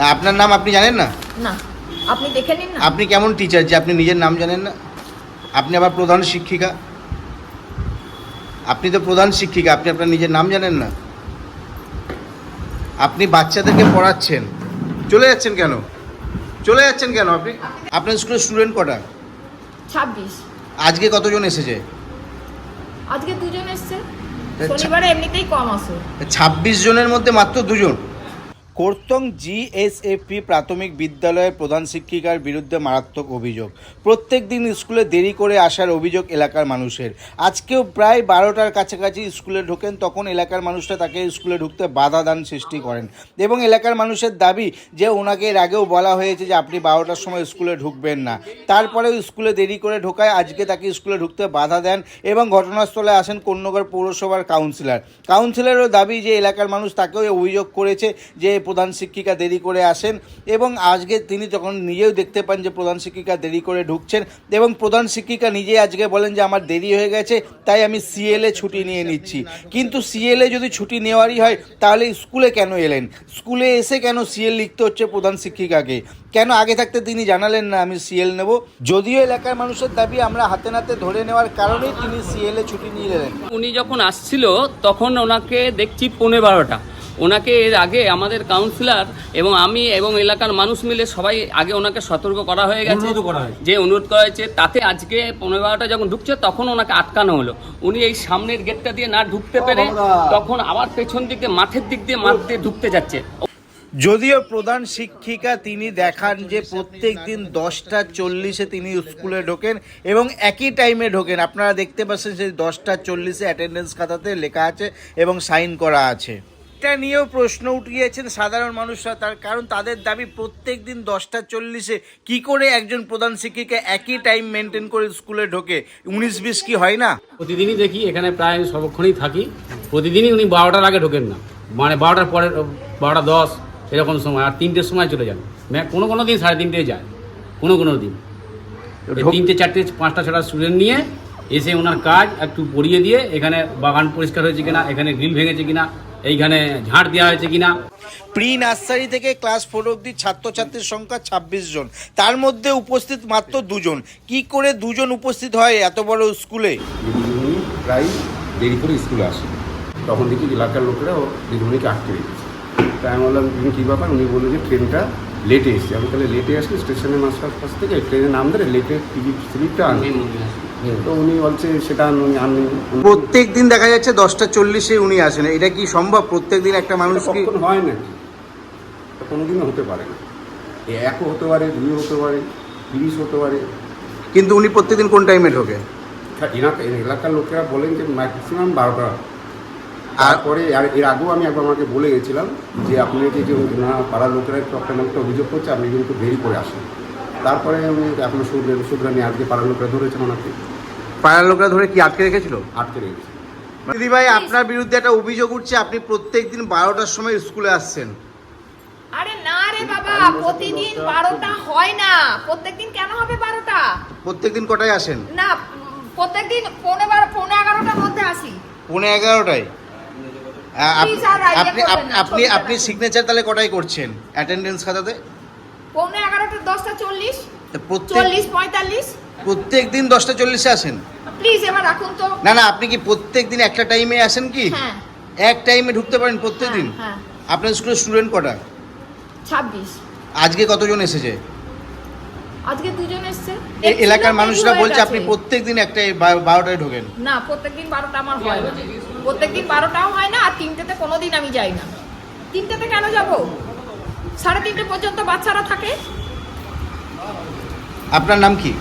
আপনার নাম আপনি জানেন না? না। আপনি দেখে নিন না। আপনি কেমন টিচার যে আপনি নিজের নাম জানেন না? আপনি আবার প্রধান শিক্ষিকা? আপনি তো প্রধান শিক্ষিকা আপনি আপনার নিজের নাম জানেন না? আপনি বাচ্চাদেরকে পড়াচ্ছেন। চলে যাচ্ছেন কেন? চলে যাচ্ছেন কেন আপনি? আপনার স্কুলের স্টুডেন্ট কটা? ছাব্বিশ। আজকে কতজন এসেছে? আজকে দুজন এসছে। শনিবারে এমনিতেই কম আসে ছাব্বিশ জনের মধ্যে মাত্র দুজন? কোর্তং জিএসএফপি প্রাথমিক বিদ্যালয়ের প্রধান শিক্ষিকার বিরুদ্ধে মারাত্মক অভিযোগ। প্রত্যেক দিন স্কুলে দেরি করে আসার অভিযোগ এলাকার মানুষের। আজকেও প্রায় বারোটার কাছাকাছি স্কুলে ঢোকেন, তখন এলাকার মানুষরা তাকে স্কুলে ঢুকতে বাধা দান সৃষ্টি করেন এবং এলাকার মানুষের দাবি যে ওনাকে এর আগেও বলা হয়েছে যে আপনি বারোটার সময় স্কুলে ঢুকবেন না। তারপরেও স্কুলে দেরি করে ঢোকায়, আজকে তাকে স্কুলে ঢুকতে বাধা দেন এবং ঘটনাস্থলে আসেন কন্যগর পৌরসভার কাউন্সিলর। কাউন্সিলরও দাবি যে এলাকার মানুষ তাকেও অভিযোগ করেছে যে প্রধান শিক্ষিকা দেরি করে আসেন এবং আজকে তিনি যখন নিজেও দেখতে পান যে প্রধান শিক্ষিকা দেরি করে ঢুকছেন এবং প্রধান শিক্ষিকা নিজেই আজকে বলেন যে আমার দেরি হয়ে গেছে, তাই আমি সিএলএ ছুটি নিয়ে নিচ্ছি। কিন্তু সিএলএ যদি ছুটি নেওয়ারই হয়, তাহলে স্কুলে কেন এলেন? স্কুলে এসে কেন সিএল লিখতে হচ্ছে প্রধান শিক্ষিকাকে? কেন আগে থাকতে তিনি জানালেন না আমি সিএল নেব? যদিও এলাকার মানুষের দাবি আমরা হাতে নাতে ধরে নেওয়ার কারণেই তিনি সিএলএ ছুটি নিয়ে এলেন। উনি যখন আসছিল, তখন ওনাকে দেখছি পৌনে বারোটা। ওনাকে এর আগে আমাদের কাউন্সিলর এবং আমি এবং এলাকার মানুষ মিলে সবাই আগে ওনাকে সতর্ক করা হয়ে গেছে। যে অনুরোধ করা হয়েছে তাতে আজকে পনেরো বারোটা যখন ঢুকছে তখন ওনাকে আটকানো হলো। উনি এই সামনের গেটটা দিয়ে না ঢুকতে পেরে তখন আবার পেছন দিকে মাঠের দিক দিয়ে মাঠ দিয়ে ঢুকতে যাচ্ছে। যদিও প্রধান শিক্ষিকা তিনি দেখান যে প্রত্যেক দিন দশটা চল্লিশে তিনি স্কুলে ঢোকেন এবং একই টাইমে ঢোকেন। আপনারা দেখতে পাচ্ছেন সেই দশটা চল্লিশে অ্যাটেন্ডেন্স খাতাতে লেখা আছে এবং সাইন করা আছে। এটা নিয়েও প্রশ্ন উঠিয়েছেন সাধারণ মানুষরা। তার কারণ তাদের দাবি প্রত্যেক দিন দশটা চল্লিশে কি করে একজন প্রধান শিক্ষিকা একই টাইম মেনটেন করে স্কুলে ঢোকে? উনিশ বিশ কি হয় না? প্রতিদিনই দেখি এখানে প্রায় আমি সর্বক্ষণই থাকি। প্রতিদিনই উনি বারোটার আগে ঢোকেন না। মানে বারোটার পরে বারোটা দশ এরকম সময়। আর তিনটের সময় চলে যান। ম্যা- কোনো কোনো দিন সাড়ে তিনটে যায়। কোনো কোনো দিন। তিনটে চারটে পাঁচটা ছটা স্টুডেন্ট নিয়ে এসে ওনার কাজ একটু পড়িয়ে দিয়ে এখানে বাগান পরিষ্কার হয়েছে কিনা এখানে গ্রিল ভেঙেছে কিনা এইখানে ঝাড় দেওয়া হয়েছে কিনা? প্রি নার্সারি থেকে ক্লাস ফোর অবধি ছাত্রছাত্রীর সংখ্যা ছাব্বিশ জন। তার মধ্যে উপস্থিত মাত্র দুজন। কি করে দুজন উপস্থিত হয় এত বড় স্কুলে? প্রায় দেরি করে স্কুলে আসে। তখন দেখি এলাকার লোকেরা ও দিদিমণিকে আটকে রেখেছে। তাই আমি বললাম তুমি কী ব্যাপার? উনি বলল যে ট্রেনটা লেটে এসছে। আমি তাহলে লেটে আসলে স্টেশনের মাস্টার কাছ থেকে ট্রেনে নাম ধরে লেটের টিকিট স্লিপটা আনবে। তো উনি বলছে সেটা উনি- প্রত্যেক দিন দেখা যাচ্ছে দশটা চল্লিশে উনি আসেন। এটা কি সম্ভব? প্রত্যেক দিন একটা মানুষ কি হয় নাকি? কোনো দিনও হতে পারে না। এ একও হতে পারে দুই হতে পারে তিরিশ হতে পারে। কিন্তু উনি প্রত্যেকদিন কোন টাইমে ঢোকে? এলাকা এলাকার লোকেরা বলেন যে ম্যাক্সিমাম বারোটা। তারপরে আর এর আগেও আমি একবার আমাকে বলে গেছিলাম যে আপনি যে যে না পাড়ার লোকেরা একটু অভিযোগ করছে আপনি কিন্তু দেরি করে আসেন। তারপরে আমি এখনও শুধরে শুধরে নিয়ে আজকে পাড়ার লোকেরা ধরেছেন ওনাকে। পাড়ার লোকরা ধরে কি আটকে রেখেছিল? আটকে রেখেছে দিদি ভাই আপনার বিরুদ্ধে একটা অভিযোগ উঠছে আপনি প্রত্যেক দিন বারোটার সময় স্কুলে আসছেন। আরে না রে বাবা প্রতিদিন বারোটা হয় না। প্রত্যেকদিন কেন হবে বারোটা? প্রত্যেক দিন কটায় আসেন? না প্রত্যেকদিন পৌনে বারো পৌনে এগারোটার মধ্যে আসি। পৌনে এগারোটায়? আপনি আপনি আপনি সিগনেচার তাহলে কটায় করছেন? অ্যাটেন্ডেন্স খাতাতে? পৌনে এগারোটা দশটা চল্লিশ প্রত্যেক চল্লিশ পঁয়তাল্লিশ। প্রত্যেক দিন দশটা চল্লিশে আসেন? প্লিজ এবার রাখুন তো। না না আপনি কি প্রত্যেক দিন একটা টাইমে আসেন কি? হ্যাঁ। এক টাইমে ঢুকতে পারেন প্রত্যেক দিন হ্যাঁ। আপনার স্কুলের স্টুডেন্ট কটা? ছাব্বিশ। আজকে কতজন এসেছে? আজকে দুজন এসছে। এলাকার মানুষরা বলছে আপনি প্রত্যেক দিন একটা বারোটায় ঢোকেন। না প্রত্যেকদিন বারোটা আমার হয় না। প্রত্যেকদিন বারোটাও হয় না আর তিনটেতে কোনোদিন আমি যাই না। তিনটেতে কেন যাব? সাড়ে তিনটে পর্যন্ত বাচ্চারা থাকে। আপনার নাম কি?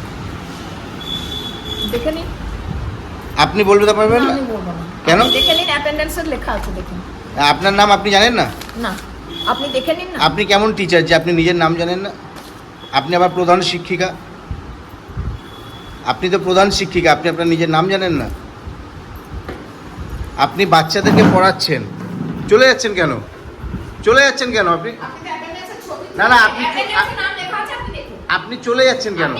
দেখে নিন। আপনি বলতে পারবেন না? আমি বলব না। কেন? আপনি দেখে নিন অ্যাটেন্ডেন্সের লেখা আছে দেখুন আপনার নাম আপনি জানেন না? না আপনি দেখে নিন না। আপনি কেমন টিচার যে আপনি নিজের নাম জানেন না? আপনি আবার প্রধান শিক্ষিকা? আপনি তো প্রধান শিক্ষিকা আপনি আপনার নিজের নাম জানেন না? আপনি বাচ্চাদেরকে পড়াচ্ছেন। চলে যাচ্ছেন কেন? চলে যাচ্ছেন কেন আপনি আপনি তো attendance এর ছবি না, না, আপনি- আপনি চলে যাচ্ছেন কেন।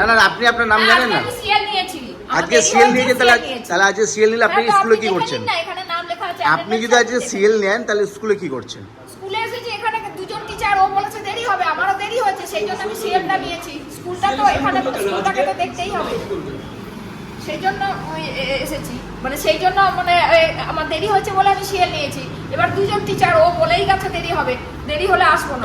না না আপনি আপনার নাম জানেন না? আজকে সিএল নিয়ে তাহলে তাহলে আজকে সিএল নিলে আপনি স্কুলে কি করছেন? আপনি যদি আজকে সিএল নেন তাহলে স্কুলে কি করছেন? স্কুলে এসেছি এখানে দুজন টিচার ও বলেছে দেরি হবে আমারও দেরি হয়েছে সেই জন্য আমি নিয়েছি। স্কুলটা তো এখানে স্কুলটাকে তো দেখতেই হবে। সেই জন্য ওই এসেছি। মানে সেই জন্য মানে আমার দেরি হয়েছে বলে আমি সিএল নিয়েছি। এবার দুজন টিচার ও বলেই গেছে দেরি হবে। দেরি হলে আসব না।